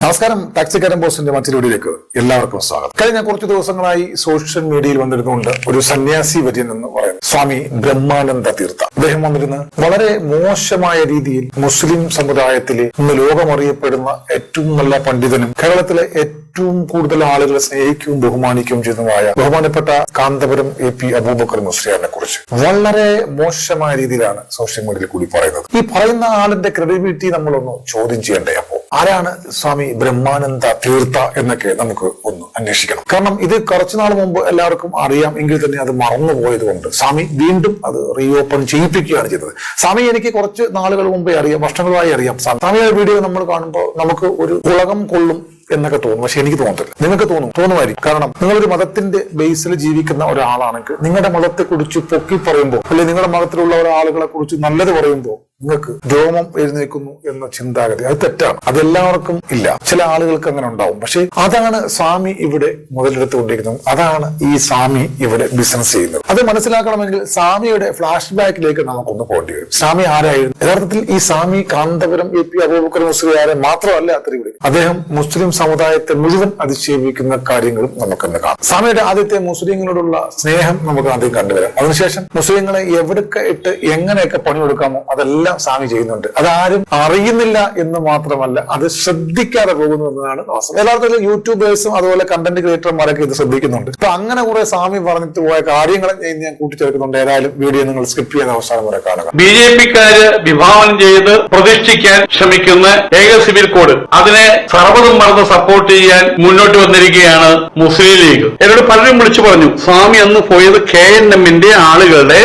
നമസ്കാരം. ടാക്സിക്കാരൻ പോസ്റ്റിന്റെ മറ്റൊരു വീഡിയോയിലേക്ക് എല്ലാവർക്കും സ്വാഗതം. കഴിഞ്ഞ കുറച്ച് ദിവസങ്ങളായി സോഷ്യൽ മീഡിയയിൽ വന്നിരുന്നുകൊണ്ട് ഒരു സന്യാസി വര്യൻ എന്ന് പറയുന്നത് സ്വാമി ബ്രഹ്മാനന്ദ തീർത്ഥ. അദ്ദേഹം വന്നിരുന്ന് വളരെ മോശമായ രീതിയിൽ മുസ്ലിം സമുദായത്തിലെ ഇന്ന് ലോകമറിയപ്പെടുന്ന ഏറ്റവും നല്ല പണ്ഡിതനും കേരളത്തിലെ ഏറ്റവും കൂടുതൽ ആളുകളെ സ്നേഹിക്കുകയും ബഹുമാനിക്കുകയും ചെയ്തതുമായ ബഹുമാനപ്പെട്ട കാന്തപുരം എ പി അബൂബക്കർ മുസ്ലിയാറിനെ കുറിച്ച്. വളരെ മോശമായ രീതിയിലാണ് സോഷ്യൽ മീഡിയയിൽ കൂടി പറയുന്നത്. ഈ പറയുന്ന ആളിന്റെ ക്രെഡിബിലിറ്റി നമ്മളൊന്ന് ചോദ്യം ചെയ്യേണ്ടേ അപ്പോ? ആരാണ് സ്വാമി ബ്രഹ്മാനന്ദ തീർത്ഥ എന്നൊക്കെ നമുക്ക് ഒന്ന് അന്വേഷിക്കണം. കാരണം ഇത് കുറച്ചു നാൾ മുമ്പ് എല്ലാവർക്കും അറിയാം എങ്കിൽ തന്നെ അത് മറന്നുപോയതുകൊണ്ട് സ്വാമി വീണ്ടും അത് റീഓപ്പൺ ചെയ്യിപ്പിക്കുകയാണ് ചെയ്തത്. സ്വാമി എനിക്ക് കുറച്ച് നാളുകൾ മുമ്പേ അറിയാം വർഷങ്ങളായി അറിയാം. സ്വാമി സ്വാമിയുടെ വീഡിയോ നമ്മൾ കാണുമ്പോൾ നമുക്ക് ഒരു ഉളകം കൊള്ളും എന്നൊക്കെ തോന്നും. പക്ഷെ എനിക്ക് തോന്നത്തില്ല. നിങ്ങൾക്ക് തോന്നും തോന്നുമായിരിക്കും. കാരണം നിങ്ങളൊരു മതത്തിന്റെ ബേസിൽ ജീവിക്കുന്ന ഒരാളാണെങ്കിൽ നിങ്ങളുടെ മതത്തെ കുറിച്ച് പൊക്കി പറയുമ്പോൾ അല്ലെങ്കിൽ നിങ്ങളുടെ മതത്തിലുള്ള ഒരാളുകളെ കുറിച്ച് നല്ലത് പറയുമ്പോൾ നിങ്ങൾക്ക് രോമം എഴുന്നേൽക്കുന്നു എന്ന ചിന്താഗതി. അത് തെറ്റാണ്. അതെല്ലാവർക്കും ഇല്ല. ചില ആളുകൾക്ക് അങ്ങനെ ഉണ്ടാവും. പക്ഷെ അതാണ് സ്വാമി ഇവിടെ മുതലെടുത്തുകൊണ്ടിരിക്കുന്നത്. അതാണ് ഈ സ്വാമി ഇവിടെ ബിസിനസ് ചെയ്യുന്നത്. അത് മനസ്സിലാക്കണമെങ്കിൽ സ്വാമിയുടെ ഫ്ലാഷ് ബാക്കിലേക്ക് നമുക്കൊന്ന് പോകേണ്ടി വരും. സ്വാമി ആരായിരുന്നു? യഥാർത്ഥത്തിൽ ഈ സ്വാമി കാന്തപുരം എ പി അബൂബക്കർ മുസ്ലിയാരെ മാത്രമല്ല അത്ര ഇവിടെ അദ്ദേഹം മുസ്ലിം സമുദായത്തെ മുഴുവൻ അധിക്ഷേപിക്കുന്ന കാര്യങ്ങളും നമുക്കിന്ന് കാണാം. സ്വാമിയുടെ ആദ്യത്തെ മുസ്ലിങ്ങളോടുള്ള സ്നേഹം നമുക്ക് ആദ്യം കണ്ടുവരാം. അതിനുശേഷം മുസ്ലിങ്ങളെ എവിടൊക്കെ ഇട്ട് എങ്ങനെയൊക്കെ പണിയെടുക്കാമോ അതെല്ലാം സ്വാമി ചെയ്യുന്നുണ്ട്. അതാരും അറിയുന്നില്ല എന്ന് മാത്രമല്ല അത് ശ്രദ്ധിക്കാതെ പോകുന്നു എന്നതാണ് വാസ്തവം. യഥാർത്ഥത്തിൽ യൂട്യൂബേഴ്സും അതുപോലെ കണ്ടന്റ് ക്രിയേറ്റർമാരൊക്കെ ഇത് ശ്രദ്ധിക്കുന്നുണ്ട്. അപ്പൊ അങ്ങനെ കുറെ സ്വാമി പറഞ്ഞിട്ട് പോയ കാര്യങ്ങൾ ഞാൻ കൂട്ടിച്ചേർക്കുന്നുണ്ട്. ഏതായാലും വീഡിയോ നിങ്ങൾ സ്കിപ്പ് ചെയ്ത അവസാനം വരെ കാണുക. ബി ജെ പിക്കാര് വിഭാവനം ചെയ്ത് പ്രതിഷ്ഠിക്കാൻ ശ്രമിക്കുന്ന ഏക സിവിൽ കോഡ്. അതിനെ സർവതും മറന്ന് സപ്പോർട്ട് ചെയ്യാൻ മുന്നോട്ട് വന്നിരിക്കുകയാണ് മുസ്ലിം ലീഗ്. എന്നോട് പലരും വിളിച്ചു പറഞ്ഞു സ്വാമി അന്ന് പോയത് കെ എൻ എമ്മിന്റെ ആളുകളുടെ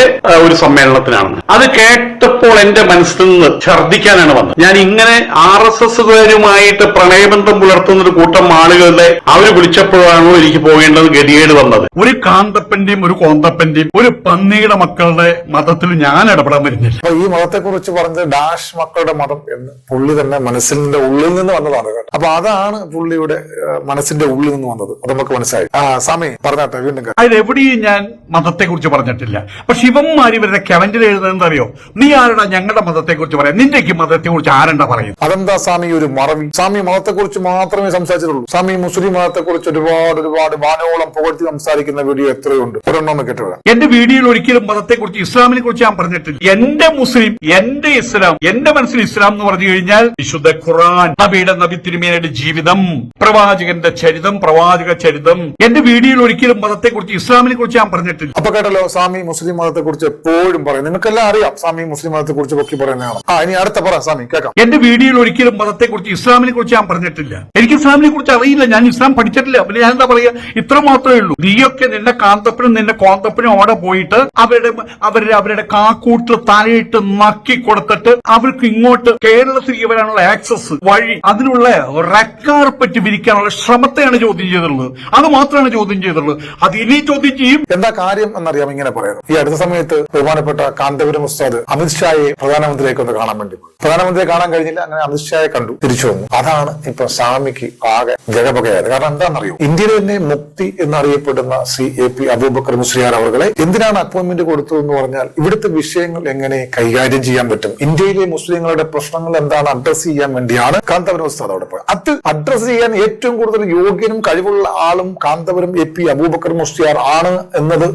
ഒരു സമ്മേളനത്തിനാണ് അത് കേട്ടപ്പോൾ എന്റെ മനസ്സിൽ നിന്ന് ഛർദ്ദിക്കാനാണ് വന്നത്. ഞാൻ ഇങ്ങനെ ആർ എസ് എസുകാരുമായിട്ട് പ്രണയബന്ധം പുലർത്തുന്ന ഒരു കൂട്ടം ആളുകളുടെ അവർ വിളിച്ചപ്പോഴാണോ എനിക്ക് പോകേണ്ടത് ഗതികേട് വന്നത്. ഒരു കാന്തപ്പന്റെയും ഒരു കോന്തപ്പന്റെയും ഒരു പന്നിയുടെ മക്കളുടെ മതത്തിൽ ഞാൻ ഇടപെടാൻ വരുന്നില്ല. അപ്പൊ ഈ മതത്തെ കുറിച്ച് പറഞ്ഞത് ഡാഷ് മക്കളുടെ മതം എന്ന് പുള്ളി തന്നെ മനസ്സിന്റെ ഉള്ളിൽ നിന്ന് വന്നതാണ് അപ്പൊ അതാണ് പുള്ളിയുടെ മനസ്സിന്റെ ഉള്ളിൽ നിന്ന് വന്നത്. അത് നമുക്ക് മനസ്സിലായി. ആ സമയം പറഞ്ഞാട്ടെ വീണ്ടും. അതിലെവിടെയും ഞാൻ മതത്തെ കുറിച്ച് പറഞ്ഞിട്ടില്ല. പക്ഷെ ഇവന്മാർ ഇവരുടെ കമന്റിൽ എഴുതുന്നത് അറിയോ? നീ ആരുടെ ഞങ്ങളുടെ മതത്തെ കുറിച്ച് പറയാം. നിന്റെക്ക് മതത്തെ കുറിച്ച് ആരണ്ട പറയുന്നത്? അതെന്താ സ്വാമി ഒരു മറവി? സ്വാമി മതത്തെ കുറിച്ച് മാത്രമേ സംസാരിച്ചിട്ടുള്ളൂ. സ്വാമി മുസ്ലിം മതത്തെ കുറിച്ച് ഒരുപാട് ഒരുപാട് വാനോളം പുകഴ്ത്തി സംസാരിക്കുന്ന വീഡിയോ എത്രയുണ്ട്? ഒരെണ്ണം കേട്ടോ എന്റെ വീഡിയോയിൽ ഒരിക്കലും മതത്തെ കുറിച്ച് ഇസ്ലാമിനെ കുറിച്ച് ഞാൻ പറഞ്ഞിട്ടില്ല. എന്റെ മുസ്ലിം എന്റെ ഇസ്ലാം എന്റെ മനസ്സിൽ ഇസ്ലാം എന്ന് പറഞ്ഞു കഴിഞ്ഞാൽ വിശുദ്ധ ഖുറാൻ നബിയുടെ നബി തിരുമേനയുടെ ജീവിതം പ്രവാചകന്റെ ചരിതം പ്രവാചക ചരിതം. എന്റെ വീഡിയോയിൽ ഒരിക്കലും മതത്തെ കുറിച്ച് ഇസ്ലാമിനെ കുറിച്ച് ഞാൻ പറഞ്ഞിട്ടില്ല. അപ്പൊ കേട്ടല്ലോ സ്വാമി മുസ്ലിം മതത്തെ കുറിച്ച് എപ്പോഴും പറയും. നിങ്ങൾക്കെല്ലാം അറിയാം സ്വാമി മുസ്ലിം മതത്തെ കുറിച്ച് പറയുന്നതാണ് ആ ഇനി അടുത്ത പറ സ്വാമി കേൾക്കാം. എന്റെ വീഡിയോയിൽ ഒരിക്കലും മതത്തെ കുറിച്ച് ഇസ്ലാമിനെ കുറിച്ച് ഞാൻ പറഞ്ഞിട്ടില്ല. എനിക്ക് ഇസ്ലാമിനെ കുറിച്ച് അറിയില്ല. ഞാൻ ഇസ്ലാം പഠിച്ചിട്ടില്ല. പിന്നെ ഞാൻ എന്താ പറയാ? ഇത്ര മാത്രമേ ഉള്ളൂ. നീയൊക്കെ നിന്റെ കാന്തപ്പനും നിന്റെ കോന്തപ്പനും അവിടെ പോയിട്ട് അവരുടെ അവരുടെ അവരുടെ കാക്കൂട്ട് തലയിട്ട് നക്കി കൊടുത്തിട്ട് അവർക്ക് ഇങ്ങോട്ട് കേരളത്തിലേക്ക് വരാനുള്ള ആക്സസ് വഴി അതിനുള്ള റെക്കാർപ്പറ്റ് വിരിക്കാനുള്ള ശ്രമത്തെയാണ് ചോദ്യം ചെയ്തിട്ടുള്ളത്. അത് മാത്രമാണ് ചോദ്യം ചെയ്തിട്ടുള്ളത്. അത് ഇനി ചോദ്യം ചെയ്യും. എന്താ കാര്യം എന്നറിയാം ഇങ്ങനെ പറയുന്നത് ഈ അടുത്ത സമയത്ത് ബഹുമാനപ്പെട്ട കാന്തപുരം ഉസ്താദ് അമിത്ഷായെ പ്രധാനമന്ത്രിയൊക്കെ ഒന്ന് കാണാൻ വേണ്ടി പോയി. പ്രധാനമന്ത്രിയെ കാണാൻ കഴിഞ്ഞില്ല അങ്ങനെ അമിത്ഷായെ കണ്ടു തിരിച്ചു വന്നു. അതാണ് ഇപ്പൊ സ്വാമിക്ക് ആകെ ജഗപകയായത് കാരണം എന്താണെന്നറിയോ? ഇന്ത്യയിൽ തന്നെ മുക്തി എന്നറിയപ്പെടുന്ന C A P Abubakar Musliyar അവരെ എന്തിനാണ് അപ്പോയിന്റ്മെന്റ് കൊടുത്തത് എന്ന് പറഞ്ഞാൽ ഇവിടുത്തെ വിഷയങ്ങൾ എങ്ങനെ കൈകാര്യം ചെയ്യാൻ പറ്റും? ഇന്ത്യയിലെ മുസ്ലിങ്ങളുടെ പ്രശ്നങ്ങൾ എന്താണ് അഡ്രസ് ചെയ്യാൻ വേണ്ടിയാണ് കാന്തപുരം ഉസ്താദ് അവിടെ പോയത്. അത് അഡ്രസ് ചെയ്യാൻ ഏറ്റവും കൂടുതൽ യോഗ്യനും കഴിവുള്ള ആളും കാന്തപുരം എ പി അബൂബക്കർ മുസ്ലിയാർ ആണ് എന്നത്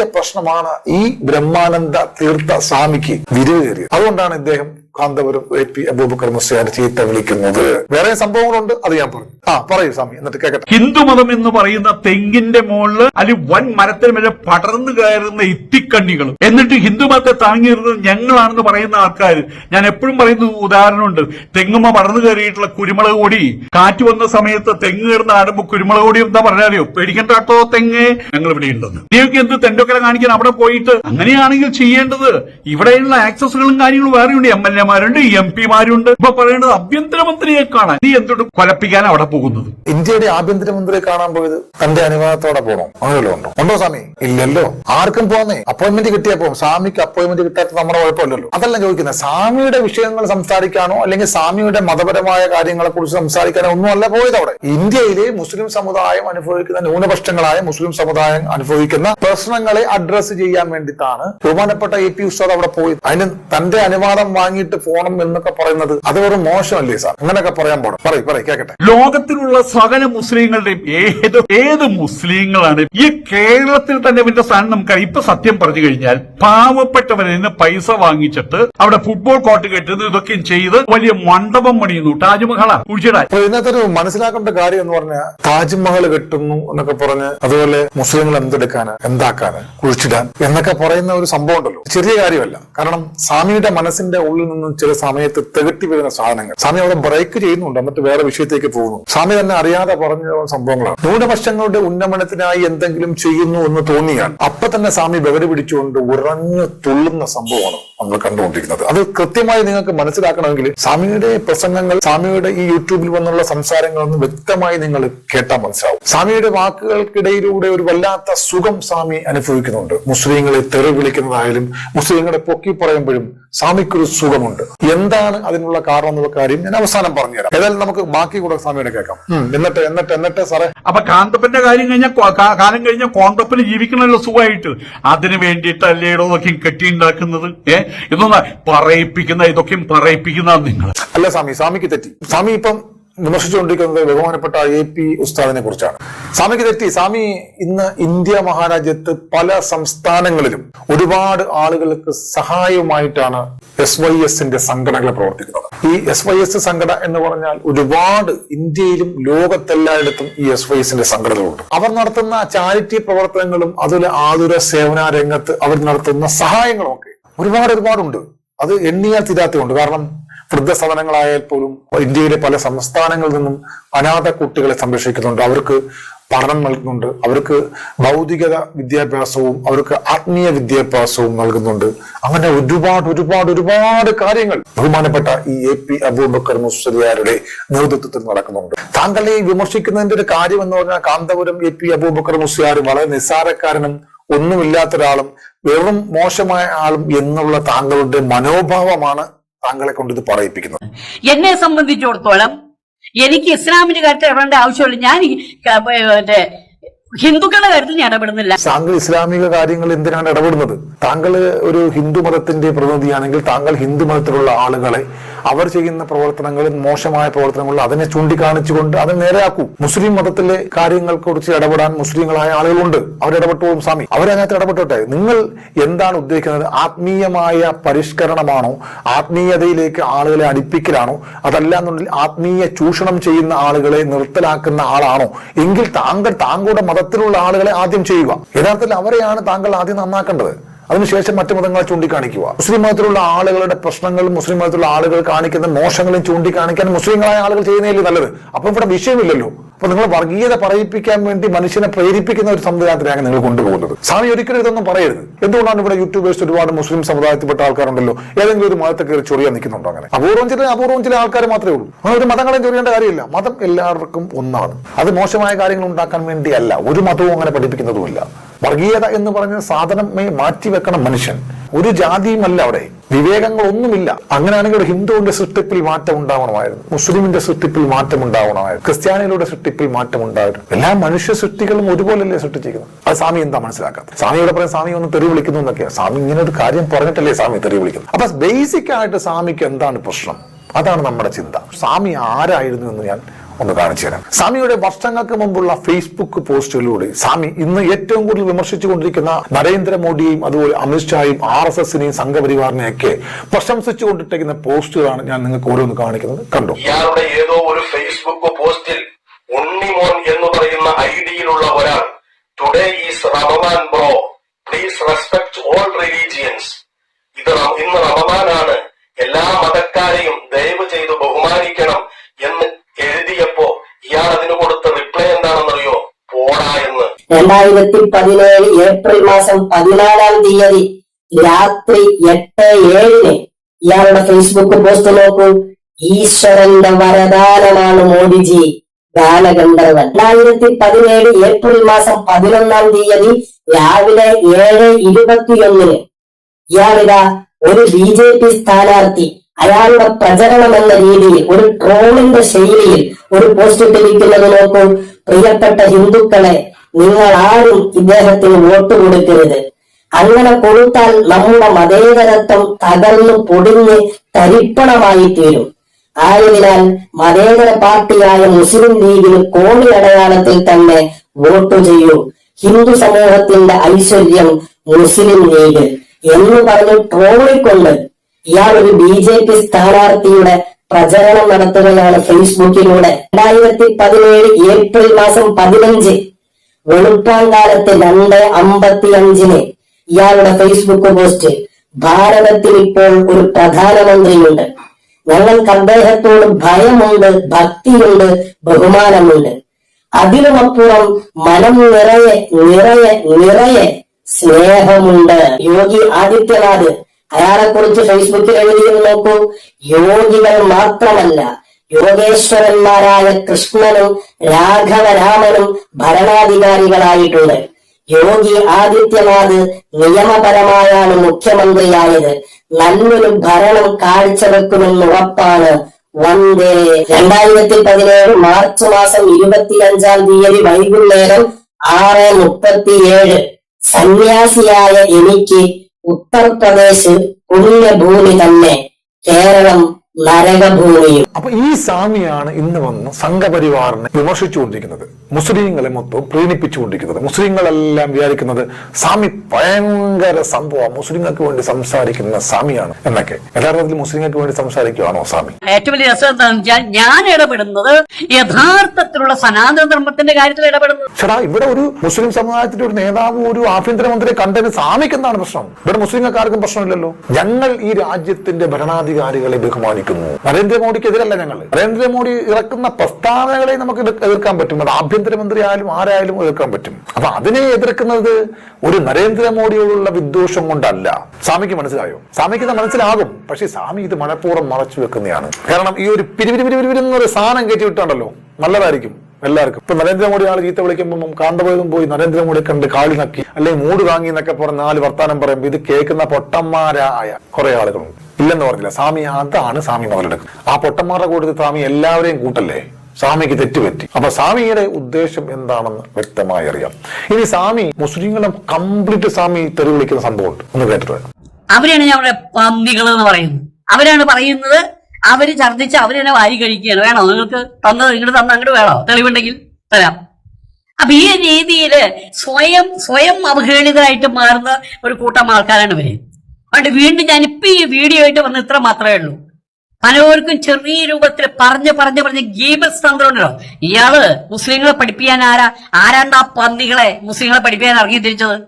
ഒറ്റ പ്രശ്നമാണ് ഈ ബ്രഹ്മാനന്ദ തീർത്ഥ സ്വാമിക്ക് വിരവേറിയത് അതുകൊണ്ടാണ് ഇദ്ദേഹം കാന്തപുരം എ പി അബൂബക്കർ മുസ്ലിയാണ് ചീത്ത വിളിക്കുന്നത്. വേറെ സംഭവങ്ങളുണ്ട് അത് ഞാൻ പറഞ്ഞു. ആ പറയൂ സ്വാമി എന്നിട്ട് കേക്കട്ടെ. ഹിന്ദുമതം എന്ന് പറയുന്ന തെങ്ങിന്റെ മുകളിൽ അല്ലെ വൻ മരത്തിന് മേലെ പടർന്നു കയറുന്ന ഇത്തിക്കണ്ണികൾ എന്നിട്ട് ഹിന്ദുമതത്തെ താങ്ങി നിർത്തുന്നത് ഞങ്ങളാണെന്ന് പറയുന്ന ആൾക്കാർ ഞാൻ എപ്പോഴും പറയുന്ന ഉദാഹരണമുണ്ട്. തെങ്ങുമ്മ പടർന്നു കയറിയിട്ടുള്ള കുരുമുളക് പൊടി. കാറ്റ് വന്ന സമയത്ത് തെങ്ങ് കയറുന്ന ആടുമ്പോ കുരുമുളക് പൊടി എന്താ പറഞ്ഞാലോ? പേടിക്കണ്ട തെങ്ങ്? ഞങ്ങൾ ഇവിടെ ഉണ്ടെന്ന് നിങ്ങൾക്ക് എന്ത് തെണ്ടൊക്കെ കാണിക്കാൻ അവിടെ പോയിട്ട് അങ്ങനെയാണെങ്കിൽ ചെയ്യേണ്ടത് ഇവിടെയുള്ള ആക്സസുകളും കാര്യങ്ങളും വേറെയുണ്ട്. എം എൽ എമാരുണ്ട് എം പിമാരുണ്ട്. ഇപ്പൊ പറയുന്നത് ആഭ്യന്തരമന്ത്രിയെ കാണാൻ. നീ എന്തുകൊണ്ട് കൊലപ്പിക്കാൻ അവിടെ പോകുന്നത്? ഇന്ത്യയുടെ ആഭ്യന്തരമന്ത്രിയെ കാണാൻ പോയത് തന്റെ അനുവാദത്തോടെ പോകണം അങ്ങനെയല്ലോ ഉണ്ടോ? ഉണ്ടോ സ്വാമി? ഇല്ലല്ലോ. ആർക്കും പോന്നേ. അപ്പോയിന്റ്മെന്റ് കിട്ടിയപ്പോ സ്വാമിക്ക് അപ്പോയിന്റ്മെന്റ് കിട്ടാത്ത നമ്മുടെ കുഴപ്പമില്ലല്ലോ. അതല്ല ചോദിക്കുന്നത് സ്വാമിയുടെ വിഷയങ്ങൾ സംസാരിക്കാനോ അല്ലെങ്കിൽ സ്വാമിയുടെ മതപരമായ കാര്യങ്ങളെ കുറിച്ച് സംസാരിക്കാനോ ഒന്നും അല്ല പോയത് അവിടെ. ഇന്ത്യയിലെ മുസ്ലിം സമുദായം അനുഭവിക്കുന്ന ന്യൂനപക്ഷങ്ങളായ മുസ്ലിം സമുദായം അനുഭവിക്കുന്ന പ്രശ്നങ്ങളെ അഡ്രസ് ചെയ്യാൻ വേണ്ടിയിട്ടാണ് ബഹുമാനപ്പെട്ട എ പി ഉസ്താദ് അവിടെ പോയി അതിന് തന്റെ അനുവാദം വാങ്ങിയിട്ട് പോകണം എന്നൊക്കെ പറയുന്നത് അത് ഒരു മോശമല്ലേ സാർ? അങ്ങനെയൊക്കെ പറയാൻ പോണം പറയും പറയും കേക്കട്ടെ. ലോകത്തിലുള്ള സകല മുസ്ലിങ്ങളുടെയും ഏത് ഏത് മുസ്ലിങ്ങളാണ് ഈ കേരളത്തിൽ തന്നെ ഇതിന്റെ സാധനം നമുക്കറിയാം. ഇപ്പൊ സത്യം പറഞ്ഞു കഴിഞ്ഞാൽ പാവപ്പെട്ടവരിൽ നിന്ന് പൈസ വാങ്ങിച്ചിട്ട് അവിടെ ഫുട്ബോൾ കോർട്ട് കെട്ടുന്നു ഇതൊക്കെയും ചെയ്ത് വലിയ മണ്ഡപം പണിയുന്നു. താജ്മഹള കുഴിച്ചിടാൻ ഇന്നത്തെ ഇതിനകത്ത് ഒരു മനസ്സിലാക്കേണ്ട കാര്യം എന്ന് പറഞ്ഞാൽ താജ്മഹൽ കെട്ടുന്നു എന്നൊക്കെ പറഞ്ഞ് അതുപോലെ മുസ്ലിങ്ങൾ എന്തെടുക്കാന് എന്താക്കാന് കുഴിച്ചിടാൻ എന്നൊക്കെ പറയുന്ന ഒരു സംഭവം ഉണ്ടല്ലോ. ചെറിയ കാര്യമല്ല. കാരണം സ്വാമിയുടെ മനസ്സിന്റെ ഉള്ളിൽ നിന്നും ചില സമയത്ത് തികട്ടി വരുന്ന സാധനങ്ങൾ. സ്വാമി അവിടെ ബ്രേക്ക് ചെയ്യുന്നുണ്ട് എന്നിട്ട് വേറെ വിഷയത്തേക്ക് പോകുന്നു. സ്വാമി തന്നെ അറിയാതെ പറഞ്ഞ സംഭവങ്ങളാണ്. ന്യൂനപക്ഷങ്ങളുടെ ഉന്നമനത്തിനായി എന്തെങ്കിലും ചെയ്യുന്നു എന്ന് തോന്നിയാൽ അപ്പൊ തന്നെ സ്വാമി ബഹരി പിടിച്ചുകൊണ്ട് ഉറഞ്ഞു തുള്ളുന്ന സംഭവമാണ്. നമ്മൾ കണ്ടുകൊണ്ടിരിക്കുന്നത്. അത് കൃത്യമായി നിങ്ങൾക്ക് മനസ്സിലാക്കണമെങ്കിൽ സ്വാമിയുടെ പ്രസംഗങ്ങൾ സ്വാമിയുടെ ഈ യൂട്യൂബിൽ വന്നുള്ള സംസാരങ്ങളൊന്നും വ്യക്തമായി നിങ്ങൾ കേട്ടാൽ മനസ്സിലാവും. സ്വാമിയുടെ വാക്കുകൾക്കിടയിലൂടെ ഒരു വല്ലാത്ത സുഖം സ്വാമി അനുഭവിക്കുന്നുണ്ട്. മുസ്ലിങ്ങളെ തെറി വിളിക്കുന്നതായാലും മുസ്ലിങ്ങളെ പൊക്കി പറയുമ്പോഴും സ്വാമിക്കൊരു സുഖമുണ്ട്. എന്താണ് അതിനുള്ള കാരണം എന്നുള്ള കാര്യം ഞാൻ അവസാനം പറഞ്ഞുതരാം. ഏതായാലും നമുക്ക് ബാക്കി കൂടെ സ്വാമിയുടെ കേൾക്കാം. എന്നിട്ട് എന്നിട്ട് എന്നിട്ട് സാറേ. അപ്പൊ കാന്തപ്പന്റെ കാര്യം കഴിഞ്ഞാൽ കാലം കഴിഞ്ഞാൽ കോന്തപ്പന് ജീവിക്കണമല്ലോ സുഖമായിട്ട്. അതിന് അല്ലേടോ ഇതൊക്കെ കെട്ടിയുണ്ടാക്കുന്നത് ഏ? ഇതൊന്ന് പറയിപ്പിക്കുന്ന ഇതൊക്കെയും പറയിപ്പിക്കുന്ന നിങ്ങൾ അല്ല സ്വാമി സ്വാമിക്ക് തെറ്റി. സ്വാമി ഇപ്പം വിമർശിച്ചുകൊണ്ടിരിക്കുന്നത് ബഹുമാനപ്പെട്ട എ പി ഉസ്താദിനെ കുറിച്ചാണ്. സ്വാമിക്ക് തെറ്റി. സ്വാമി ഇന്ന് ഇന്ത്യ മഹാരാജ്യത്ത് പല സംസ്ഥാനങ്ങളിലും ഒരുപാട് ആളുകൾക്ക് സഹായവുമായിട്ടാണ് എസ് വൈ എസിന്റെ സംഘടനകൾ പ്രവർത്തിക്കുന്നത്. ഈ എസ് വൈ എസ് സംഘടന എന്ന് പറഞ്ഞാൽ ഒരുപാട് ഇന്ത്യയിലും ലോകത്തെല്ലായിടത്തും ഈ എസ് വൈ എസിന്റെ സംഘടനകളുണ്ട്. അവർ നടത്തുന്ന ചാരിറ്റി പ്രവർത്തനങ്ങളും അതുപോലെ ആതുര സേവന രംഗത്ത് അവർ നടത്തുന്ന സഹായങ്ങളും ഒക്കെ ഒരുപാട് ഒരുപാടുണ്ട് അത് എണ്ണിയാൽ തീരാത്തതുണ്ട്. കാരണം വൃദ്ധസദനങ്ങളായാൽ പോലും ഇന്ത്യയിലെ പല സംസ്ഥാനങ്ങളിൽ നിന്നും അനാഥ കുട്ടികളെ സംരക്ഷിക്കുന്നുണ്ട്. അവർക്ക് പഠനം നൽകുന്നുണ്ട്. അവർക്ക് ഭൗതിക വിദ്യാഭ്യാസവും അവർക്ക് ആത്മീയ വിദ്യാഭ്യാസവും നൽകുന്നുണ്ട്. അങ്ങനെ ഒരുപാട് ഒരുപാട് ഒരുപാട് കാര്യങ്ങൾ ബഹുമാനപ്പെട്ട ഈ എ പി അബൂബക്കർ മുസ്ലിയാരുടെ നേതൃത്വത്തിൽ നടക്കുന്നുണ്ട്. താങ്കളെ വിമർശിക്കുന്നതിന്റെ ഒരു കാര്യം എന്ന് പറഞ്ഞാൽ കാന്തപുരം എ പി അബൂബക്കർ മുസ്ലിയാർ വളരെ നിസ്സാരക്കാരനും ഒന്നുമില്ലാത്ത ഒരാളും വെറും മോശമായ ആളും എന്നുള്ള താങ്കളുടെ മനോഭാവമാണ് താങ്കളെ കൊണ്ട് ഇത് പറയിപ്പിക്കുന്നത്. എന്നെ സംബന്ധിച്ചിടത്തോളം എനിക്ക് ഇസ്ലാമിന്റെ കാര്യത്തിൽ ഇടപെടേണ്ട ആവശ്യമില്ല ഞാൻ മറ്റേ ഹിന്ദുക്കളുടെ കാര്യത്തിൽ ഞാൻ ഇടപെടുന്നില്ല. താങ്കൾ ഇസ്ലാമിക കാര്യങ്ങൾ എന്തിനാണ് ഇടപെടുന്നത്? താങ്കൾ ഒരു ഹിന്ദു മതത്തിന്റെ പ്രതിനിധിയാണെങ്കിൽ താങ്കൾ ഹിന്ദു മതത്തിലുള്ള ആളുകളെ അവർ ചെയ്യുന്ന പ്രവർത്തനങ്ങളും മോശമായ പ്രവർത്തനങ്ങളും അതിനെ ചൂണ്ടിക്കാണിച്ചുകൊണ്ട് അതിനെ നേരെയാക്കൂ. മുസ്ലിം മതത്തിലെ കാര്യങ്ങൾ കുറിച്ച് ഇടപെടാൻ മുസ്ലിങ്ങളായ ആളുകളുണ്ട്. അവർ സ്വാമി. അവരതിനകത്ത് ഇടപെട്ടോട്ടെ? നിങ്ങൾ എന്താണ് ഉദ്ദേശിക്കുന്നത്? ആത്മീയമായ പരിഷ്കരണമാണോ? ആത്മീയതയിലേക്ക് ആളുകളെ അടുപ്പിക്കലാണോ? അതല്ല എന്നുണ്ടെങ്കിൽ ആത്മീയ ചൂഷണം ചെയ്യുന്ന ആളുകളെ നിർത്തലാക്കുന്ന ആളാണോ? എങ്കിൽ താങ്കൾ താങ്കളുടെ മതത്തിലുള്ള ആളുകളെ ആദ്യം ചെയ്യുക. യഥാർത്ഥത്തിൽ അവരെയാണ് താങ്കൾ ആദ്യം നന്നാക്കേണ്ടത്. അതിനുശേഷം മറ്റു മതങ്ങളെ ചൂണ്ടിക്കാണിക്കുക. മുസ്ലിം മതത്തിലുള്ള ആളുകളുടെ പ്രശ്നങ്ങളും മുസ്ലിം മതത്തിലുള്ള ആളുകൾ കാണിക്കുന്ന മോശങ്ങളും ചൂണ്ടിക്കാണിക്കാൻ മുസ്ലിങ്ങളായ ആളുകൾ ചെയ്യുന്നതിൽ നല്ലത്? അപ്പൊ ഇവിടെ വിഷയമില്ലല്ലോ. അപ്പൊ നിങ്ങൾ വർഗീയത പറയിപ്പിക്കാൻ വേണ്ടി മനുഷ്യനെ പ്രേരിപ്പിക്കുന്ന ഒരു സംവിധാനത്തിലാണ് നിങ്ങൾ കൊണ്ടുപോകുന്നത്. സ്വാമി ഒരിക്കലും ഇതൊന്നും പറയരുത്. എന്തുകൊണ്ടാണ് ഇവിടെ യൂട്യൂബേഴ്സ് ഒരുപാട് മുസ്ലിം സമുദായത്തിൽപ്പെട്ട ആൾക്കാരുണ്ടല്ലോ? ഏതെങ്കിലും ഒരു മതത്തെ കയറി ചൊറിയാൻ നിൽക്കുന്നുണ്ടോ അങ്ങനെ? അപൂർവം ചില അപൂർവം ചില ആൾക്കാർ മാത്രമേ ഉള്ളൂ. അങ്ങനെ ഒരു മതങ്ങളെ ചൊറിയേണ്ട കാര്യമില്ല. മതം എല്ലാവർക്കും ഒന്നാണ്. അത് മോശമായ കാര്യങ്ങൾ ഉണ്ടാക്കാൻ വേണ്ടിയല്ല. ഒരു മതവും അങ്ങനെ പഠിപ്പിക്കുന്നതുമില്ല. വർഗീയത എന്ന് പറഞ്ഞ സാധനമേ മാറ്റിവെക്കണം മനുഷ്യൻ. ഒരു ജാതിയുമല്ല അവിടെ. വിവേകങ്ങളൊന്നുമില്ല. അങ്ങനെയാണെങ്കിൽ ഹിന്ദുവിന്റെ സൃഷ്ടിപ്പിൽ മാറ്റം ഉണ്ടാവണമായിരുന്നു. മുസ്ലിമിന്റെ സൃഷ്ടിപ്പിൽ മാറ്റം ഉണ്ടാവണമായിരുന്നു. ക്രിസ്ത്യാനികളുടെ സൃഷ്ടിപ്പിൽ മാറ്റം ഉണ്ടായിരുന്നു. എല്ലാ മനുഷ്യ സൃഷ്ടികളും ഒരുപോലല്ലേ സൃഷ്ടിച്ചിരിക്കുന്നത്? അത് സ്വാമി എന്താ മനസ്സിലാക്കാത്തത് സ്വാമിയുടെ പറയാൻ സ്വാമി ഒന്ന് തെറി വിളിക്കുന്നു എന്നൊക്കെയാണ് സ്വാമി ഇങ്ങനെ ഒരു കാര്യം പറഞ്ഞിട്ടല്ലേ സ്വാമി തെറി വിളിക്കുന്നത്? അപ്പൊ ബേസിക് ആയിട്ട് സ്വാമിക്ക് എന്താണ് പ്രശ്നം? അതാണ് നമ്മുടെ ചിന്ത. സ്വാമി ആരായിരുന്നു എന്ന് ഞാൻ ഒന്ന് കാണിച്ചു തരാം. സ്വാമിയുടെ വർഷങ്ങൾക്ക് മുമ്പുള്ള ഫേസ്ബുക്ക് പോസ്റ്റുകളിലൂടെ സ്വാമി ഇന്ന് ഏറ്റവും കൂടുതൽ വിമർശിച്ചുകൊണ്ടിരിക്കുന്ന നരേന്ദ്രമോദിയെയും അതുപോലെ അമിത്ഷായും ആർ എസ് എസിനെയും സംഘപരിവാറിനെയൊക്കെ പ്രശംസിച്ചുകൊണ്ടിട്ടിരിക്കുന്ന പോസ്റ്റുകളാണ് ഞാൻ നിങ്ങൾക്ക് ഓരോന്ന് കാണിക്കുന്നത്. കണ്ടു? ഏതോ ഒരു ഫേസ്ബുക്ക് പോസ്റ്റിൽ ഉണ്ണിമോൻ എന്ന് പറയുന്ന ഐഡിയിലുള്ള ഒരാൾ today is Ramadan bro please respect all religions ഇത് ഇന്ന് റമദാനാണ്. എല്ലാ മതക്കാരെയും ദയവ് ചെയ്ത് ബഹുമാനിക്കണം എന്ന് എഴുതിയപ്പോ ഇയാൾ അതിന് കൊടുത്ത റിപ്ലൈ എന്താണെന്നറിയോ? പോടാ എന്ന്. രണ്ടായിരത്തി പതിനേഴ് ഏപ്രിൽ മാസം പതിനാലാം തീയതി രാത്രി എട്ട് ഏഴിന് ഇയാളുടെ ഫേസ്ബുക്ക് പോസ്റ്റ് നോക്കൂ. ഈശ്വരന്റെ വരദാനമാണ് മോദിജി ഗാനഗന്ധർവൻ രണ്ടായിരത്തി പതിനേഴ് ഏപ്രിൽ മാസം പതിനൊന്നാം തീയതി രാവിലെ ഏഴ് ഇരുപത്തിയൊന്നിന് ഇയാളിതാ ഒരു ബി ജെ പി സ്ഥാനാർത്ഥി അയാളുടെ പ്രചരണം എന്ന രീതിയിൽ ഒരു ട്രോളിന്റെ ശൈലിയിൽ ഒരു പോസ്റ്റ് ഇട്ടിരിക്കുന്നത് നോക്കൂ. പ്രിയപ്പെട്ട ഹിന്ദുക്കളെ നിങ്ങൾ ആരും ഇദ്ദേഹത്തിന് വോട്ട് കൊടുക്കരുത്. അങ്ങനെ കൊടുത്താൽ നമ്മുടെ മതേതരത്വം തകർന്നു പൊടിഞ്ഞ് തരിപ്പണമായി തീരും. ആയതിനാൽ മതേതര പാർട്ടിയായ മുസ്ലിം ലീഗിന് കോണി അടയാളത്തിൽ തന്നെ വോട്ട് ചെയ്യൂ. ഹിന്ദു സമൂഹത്തിന്റെ ഐശ്വര്യം മുസ്ലിം ലീഗ് എന്ന് പറഞ്ഞ് ട്രോളിക്കൊണ്ട് ഇയാൾ ഒരു ബി ജെ പി സ്ഥാനാർത്ഥിയുടെ പ്രചരണം നടത്തുകയാണ് ഫേസ്ബുക്കിലൂടെ. രണ്ടായിരത്തി പതിനേഴ് ഏപ്രിൽ മാസം പതിനഞ്ച് വെളുപ്പാങ്കാലത്ത് രണ്ട് അമ്പത്തി അഞ്ചിന് ഇയാളുടെ ഫേസ്ബുക്ക് പോസ്റ്റ് ഭാരതത്തിൽ ഇപ്പോൾ ഒരു പ്രധാനമന്ത്രിയുണ്ട്. ഞങ്ങൾക്ക് അദ്ദേഹത്തോട് ഭയമുണ്ട് ഭക്തിയുണ്ട് ബഹുമാനമുണ്ട്. അതിനുമപ്പുറം മനം നിറയെ നിറയെ നിറയെ സ്നേഹമുണ്ട്. യോഗി ആദിത്യനാഥ് അയാളെ കുറിച്ച് ഫേസ്ബുക്കിൽ എഴുതിയെന്ന് നോക്കൂ. യോഗികൾ മാത്രമല്ല യോഗേശ്വരന്മാരായ കൃഷ്ണനും രാഘവരാമനും ഭരണാധികാരികളായിട്ടുണ്ട്. യോഗി ആദിത്യനാഥ് നിയമപരമായാണ് മുഖ്യമന്ത്രിയായത്. നല്ലൊരു ഭരണം കാഴ്ചവെക്കുമെന്ന് ഉറപ്പാണ്. വന്ദേ. രണ്ടായിരത്തി പതിനേഴ് മാർച്ച് മാസം ഇരുപത്തിയഞ്ചാം തീയതി വൈകുന്നേരം ആറ് മുപ്പത്തിയേഴ്. സന്യാസിയായ എനിക്ക് ഉത്തർപ്രദേശ് പുണ്യഭൂമി തന്നെ കേരളം നരകഭൂമിയും. അപ്പൊ ഈ സ്വാമിയാണ് ഇന്ന് വന്ന് സംഘപരിവാറിനെ വിമർശിച്ചുകൊണ്ടിരിക്കുന്നത്. മുസ്ലിങ്ങളെ മൊത്തം പ്രീണിപ്പിച്ചുകൊണ്ടിരിക്കുന്നത്. മുസ്ലിങ്ങളെല്ലാം വിചാരിക്കുന്നത് സ്വാമി ഭയങ്കര സംഭവം മുസ്ലിങ്ങൾക്ക് വേണ്ടി സംസാരിക്കുന്ന സ്വാമിയാണ് എന്നൊക്കെ. യഥാർത്ഥത്തിൽ മുസ്ലിങ്ങൾക്ക് വേണ്ടി സംസാരിക്കുകയാണോ സ്വാമി? ഏറ്റവും വലിയ രസം എന്താണെന്ന് വെച്ചാൽ ഞാൻ ഇടപെടുന്നത് യഥാർത്ഥത്തിലുള്ള സനാതന ധർമ്മത്തിന്റെ കാര്യത്തിൽ ഇടപെടുന്നത്. ചേടാ ഇവിടെ ഒരു മുസ്ലിം സമുദായത്തിന്റെ ഒരു നേതാവ് ഒരു ആഭ്യന്തരമന്ത്രിയെ കണ്ടതിന് സ്വാമിക്ക് എന്താണ് പ്രശ്നം? ഇവിടെ മുസ്ലിങ്ങൾക്ക് ആർക്കും പ്രശ്നമില്ലല്ലോ. ഞങ്ങൾ ഈ രാജ്യത്തിന്റെ ഭരണാധികാരികളെ ബഹുമാനിക്കുന്നു നരേന്ദ്രമോദിക്കെതിരല്ല ഞങ്ങൾ നരേന്ദ്രമോദി ഇറക്കുന്ന പ്രസ്താവനകളെ നമുക്ക് എതിർക്കാൻ പറ്റും. അത് ആഭ്യന്തരമന്ത്രി ആയാലും ആരായാലും എതിർക്കാൻ പറ്റും. അപ്പൊ അതിനെ എതിർക്കുന്നത് ഒരു നരേന്ദ്രമോദിയോടുള്ള വിദ്വേഷം കൊണ്ടല്ല. സ്വാമിക്ക് മനസ്സിലായോ? സ്വാമിക്ക് ഇത് മനസ്സിലാകും. പക്ഷെ സ്വാമി ഇത് മനഃപൂർവം മറച്ചു വെക്കുന്നതാണ് കാരണം ഈ ഒരു പിരിവിരി പിരിവിരി എന്നൊരു സാധനം കയറ്റി വിട്ടുണ്ടല്ലോ. നല്ലതായിരിക്കും. എല്ലാവർക്കും. ഇപ്പൊ നരേന്ദ്രമോദി ആൾ ചീത്ത വിളിക്കുമ്പോൾ കാന്തപോയതും പോയി നരേന്ദ്രമോദി കണ്ട് കാളി നക്കി അല്ലെങ്കിൽ മൂട് താങ്ങി എന്നൊക്കെ പറഞ്ഞ് നാല് വർത്താനം പറയുമ്പോൾ ഇത് കേൾക്കുന്ന പൊട്ടന്മാരായ കുറെ ആളുകളുണ്ട്. ഇല്ലെന്ന് പറഞ്ഞില്ല. സ്വാമി അതാണ് സ്വാമി മുതലെടുക്കുന്നത്. ആ പൊട്ടന്മാരുടെ കൂട്ടത്തിൽ സ്വാമി എല്ലാവരെയും കൂട്ടല്ലേ? സ്വാമിക്ക് തെറ്റുപറ്റി. അപ്പൊ സ്വാമിയുടെ ഉദ്ദേശം എന്താണെന്ന് വ്യക്തമായി അറിയാം. ഇനി സ്വാമി മുസ്ലിങ്ങളെ കംപ്ലീറ്റ് സ്വാമി തെറി വിളിക്കുന്ന സംഭവമുണ്ട്. ഒന്ന് കേട്ടിട്ട് അവരാണ് ഞങ്ങളുടെ പന്നികൾ എന്ന് പറയുന്നത്. അവരാണ് പറയുന്നത് അവർ ഛർദ്ദിച്ച് തന്നെ വാരി കഴിക്കുകയാണ്. വേണോ? നിങ്ങൾക്ക് തന്നത് ഇങ്ങോട്ട് തന്ന അങ്ങോട്ട് വേണോ? തെളിവുണ്ടെങ്കിൽ തരാം. അപ്പൊ ഈ രീതിയിൽ സ്വയം സ്വയം അവഹേളിതരായിട്ട് മാറുന്ന ഒരു കൂട്ടം ആൾക്കാരാണ് ഇവർ. അതുകൊണ്ട് വീണ്ടും ഞാൻ ഇപ്പൊ ഈ വീഡിയോ ആയിട്ട് വന്ന് ഇത്ര മാത്രമേ ഉള്ളൂ. പലവർക്കും ചെറിയ രൂപത്തിൽ പറഞ്ഞ് പറഞ്ഞ് പറഞ്ഞ് തന്ത്രം ഉണ്ടല്ലോ. ഇയാൾ മുസ്ലിങ്ങളെ പഠിപ്പിക്കാൻ ആരാ? ആരാണ്ട് ആ പന്നികളെ മുസ്ലിങ്ങളെ പഠിപ്പിക്കാൻ ഇറങ്ങി തിരിച്ചത്?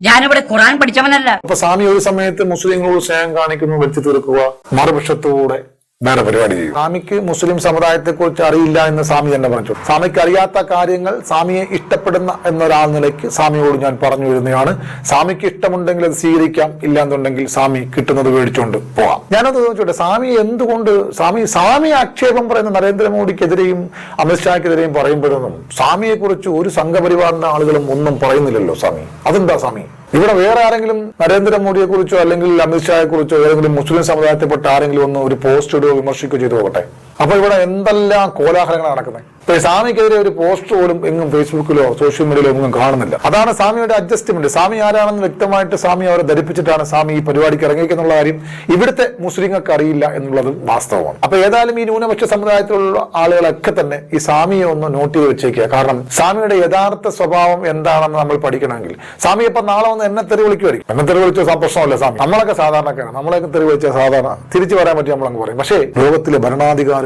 ഞാനിവിടെ ഖുറാൻ പഠിച്ചവനല്ല. അപ്പൊ സ്വാമി ഒരു സമയത്ത് മുസ്ലിങ്ങളോട് സ്നേഹം കാണിക്കുന്നു വെച്ചു തീർക്കുക മറുപക്ഷത്തോടെ വേറെ പരിപാടി ചെയ്യും. സ്വാമിക്ക് മുസ്ലിം സമുദായത്തെ കുറിച്ച് അറിയില്ല എന്ന് സ്വാമി തന്നെ പറഞ്ഞു. സ്വാമിക്ക് അറിയാത്ത കാര്യങ്ങൾ സ്വാമിയെ ഇഷ്ടപ്പെടുന്ന എന്നൊരാൾ നിലയ്ക്ക് സ്വാമിയോട് ഞാൻ പറഞ്ഞു വരുന്നതാണ്. സ്വാമിക്ക് ഇഷ്ടമുണ്ടെങ്കിൽ അത് സ്വീകരിക്കാം ഇല്ലാന്നുണ്ടെങ്കിൽ സ്വാമി കിട്ടുന്നത് മേടിച്ചുകൊണ്ട് പോവാം ഞാനത് ചോദിച്ചോട്ടെ സ്വാമി എന്തുകൊണ്ട് സ്വാമി സ്വാമി ആക്ഷേപം പറയുന്ന നരേന്ദ്രമോദിക്കെതിരെയും അമിത്ഷാക്കെതിരെയും പറയുമ്പോഴൊന്നും സ്വാമിയെ കുറിച്ച് ഒരു സംഘപരിവാറിന്റെ ആളുകളും ഒന്നും പറയുന്നില്ലല്ലോ സ്വാമി. അതെന്താ സ്വാമി? ഇവിടെ വേറെ ആരെങ്കിലും നരേന്ദ്രമോദിയെ കുറിച്ചോ അല്ലെങ്കിൽ അമിത്ഷായെ കുറിച്ചോ ഏതെങ്കിലും മുസ്ലിം സമുദായത്തിൽപ്പെട്ട ആരെങ്കിലും ഒന്ന് ഒരു പോസ്റ്റ് ഇടുകയോ വിമർശിക്കുകയോ ചെയ്തു പോകട്ടെ? അപ്പൊ ഇവിടെ എന്തെല്ലാം കോലാഹലങ്ങളാണ് നടക്കുന്നത്? സ്വാമിക്കെതിരെ ഒരു പോസ്റ്റ് പോലും എങ്ങും ഫേസ്ബുക്കിലോ സോഷ്യൽ മീഡിയയിലോ ഒന്നും കാണുന്നില്ല. അതാണ് സ്വാമിയുടെ അഡ്ജസ്റ്റ്മെന്റ് സ്വാമി ആരാണെന്ന് വ്യക്തമായിട്ട് സ്വാമി അവരെ ധരിപ്പിച്ചിട്ടാണ് സ്വാമി ഈ പരിപാടിക്ക് ഇറങ്ങിയിരിക്കുന്നുള്ള കാര്യം ഇവിടുത്തെ മുസ്ലിങ്ങൾക്ക് അറിയില്ല എന്നുള്ളത് വാസ്തവമാണ്. അപ്പൊ ഏതായാലും ഈ ന്യൂനപക്ഷ സമുദായത്തിലുള്ള ആളുകളൊക്കെ തന്നെ ഈ സ്വാമിയെ ഒന്ന് നോട്ട് ചെയ്ത് വെച്ചേക്കുക. കാരണം സ്വാമിയുടെ യഥാർത്ഥ സ്വഭാവം എന്താണെന്ന് നമ്മൾ പഠിക്കണമെങ്കിൽ സ്വാമി ഇപ്പൊ നാളെ ഒന്ന് എന്നെ തെറി വിളിക്കുമായിരിക്കും. എന്നെ തെറി വിളിച്ച പ്രശ്നമല്ല സ്വാമി. നമ്മളൊക്കെ സാധാരണക്കാരാണ്. നമ്മളൊക്കെ തെറി വിളിച്ച സാധാരണ തിരിച്ചു പറയാൻ പറ്റി നമ്മളങ്ങ് പറയും. പക്ഷേ ലോകത്തിലെ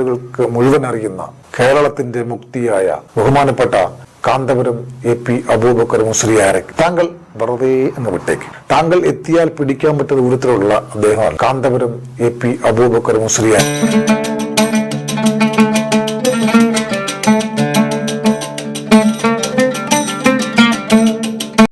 ഭരണാധികാരികൾക്ക് മുഴുവൻ അറിയുന്ന കേരളത്തിന്റെ മുക്തിയായ ബഹുമാനപ്പെട്ട കാന്തപുരം എ പി അബൂബക്കർ മുസ്ലിയാരെ താങ്കൾ വെറുതെ എന്ന് വിട്ടേക്ക്. താങ്കൾ എത്തിയാൽ പിടിക്കാൻ പറ്റുന്ന ദൂരത്തിലുള്ള അദ്ദേഹമാണ് കാന്തപുരം എ പി അബൂബക്കർ മുസ്ലിയാർ